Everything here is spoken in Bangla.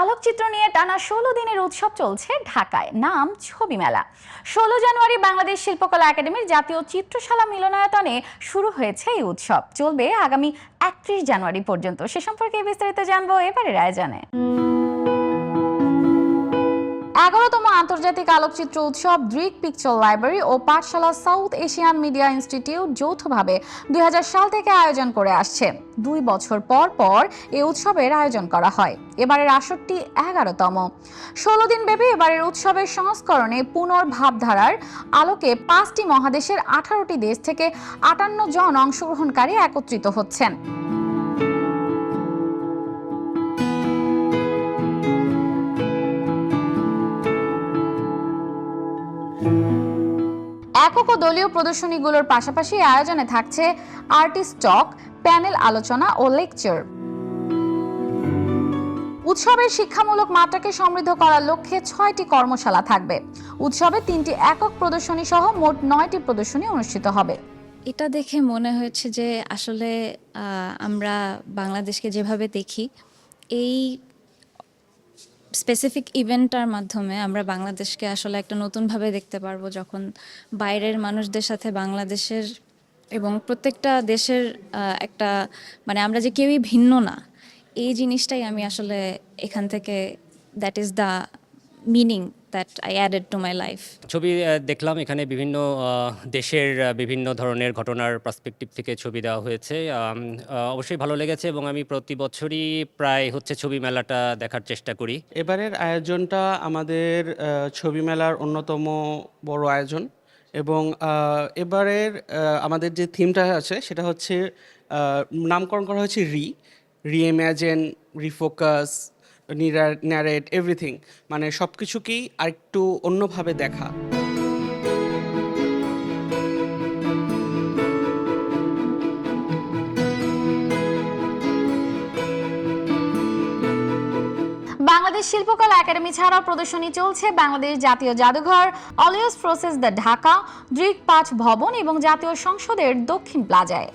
আলোকচিত্র নিয়ে টানা ষোলো দিনের উৎসব চলছে ঢাকায়। নাম ছবি মেলা। ষোলো জানুয়ারি বাংলাদেশ শিল্পকলা একাডেমির জাতীয় চিত্রশালা মিলনায়তনে শুরু হয়েছে এই উৎসব। চলবে আগামী একত্রিশ জানুয়ারি পর্যন্ত। সে সম্পর্কে বিস্তারিত জানব এবারের আয়োজনে। এগারোতম আন্তর্জাতিক আলোকচিত্র উৎসব ড্রিক পিকচার লাইব্রেরি ও পাঠশালা সাউথ এশিয়ান মিডিয়া ইনস্টিটিউট যৌথভাবে দুই সাল থেকে আয়োজন করে আসছে। দুই বছর পর পর এ উৎসবের আয়োজন করা হয়। এবারের আসরটি এগারোতম। ষোলো দিন ব্যাপী এবারের উৎসবের সংস্করণে পুনর্ভাবধারার আলোকে পাঁচটি মহাদেশের আঠারোটি দেশ থেকে আটান্ন জন অংশগ্রহণকারী একত্রিত হচ্ছেন। একক ও দলীয় প্রদর্শনীগুলোর পাশাপাশি আয়োজনে থাকছে আর্টিস্ট টক, প্যানেল আলোচনা ও লেকচার। উৎসবের শিক্ষামূলক মাত্রাকে সমৃদ্ধ করার লক্ষ্যে ছয়টি কর্মশালা থাকবে। উৎসবে তিনটি একক প্রদর্শনী সহ মোট নয়টি প্রদর্শনী অনুষ্ঠিত হবে। এটা দেখে মনে হয়েছে যে আসলে আমরা বাংলাদেশকে যেভাবে দেখি, এই স্পেসিফিক ইভেন্টটার মাধ্যমে আমরা বাংলাদেশকে আসলে একটা নতুনভাবে দেখতে পারব যখন বাইরের মানুষদের সাথে বাংলাদেশের এবং প্রত্যেকটা দেশের একটা মানে আমরা যে কেউই ভিন্ন না, এই জিনিসটাই আমি আসলে এখান থেকে that is the meaning that I added to my life ছবি দেখলাম এখানে বিভিন্ন দেশের বিভিন্ন ধরনের ঘটনার পার্সপেক্টিভ থেকে ছবি দেওয়া হয়েছে। অবশ্যই ভালো লেগেছে এবং আমি প্রতি বছরই প্রায় হচ্ছে ছবি মেলাটা দেখার চেষ্টা করি। এবারের আয়োজনটা আমাদের ছবি মেলার অন্যতম বড় আয়োজন এবং এবারের আমাদের যে থিমটা আছে সেটা হচ্ছে নামকরণ করা হয়েছে রি। রিইম্যাজিন রিফোকাস ন্যারেট এভরিথিং মানে সব কিছুকেই আরেকটু অন্যভাবে দেখা। বাংলাদেশ শিল্পকলা একাডেমি ছাড়াও প্রদর্শনী চলছে বাংলাদেশ জাতীয় জাদুঘর always process the Dhaka Drik পাঁচ ভবন এবং জাতীয় সংসদের দক্ষিণ প্লাজায়।